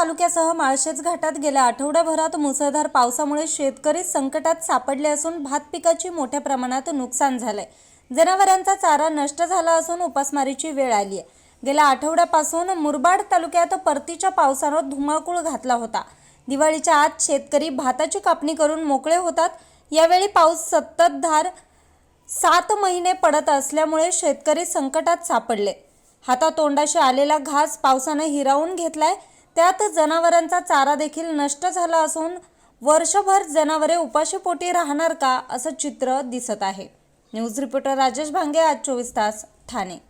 तालुक्यासह माळशेज घाटात गेल्या आठवड्याभरात मुसळधार पावसामुळे शेतकरी संकटात सापडले असून भात पिकाची मोठ्या प्रमाणात नुकसान झालंय. जनावरांचा चारा नष्ट झाला असून उपासमारीची वेळ आली आहे. गेल्या आठवड्यापासून मुरबाड तालुक्यात परतीच्या पावसानं धुमाकूळ घातला होता. दिवाळीच्या आत शेतकरी भाताची कापणी करून मोकळे होतात. यावेळी पाऊस सततधार सात महिने पडत असल्यामुळे शेतकरी संकटात सापडले. हातातोंडाशी आलेला घास पावसानं हिरावून घेतलाय. त्यात जनावरांचा चारा देखील नष्ट झाला असून वर्षभर जनावरे उपाशीपोटी राहणार का असं चित्र दिसत आहे. न्यूज रिपोर्टर राजेश भांगे आज चोवीस तास ठाणे.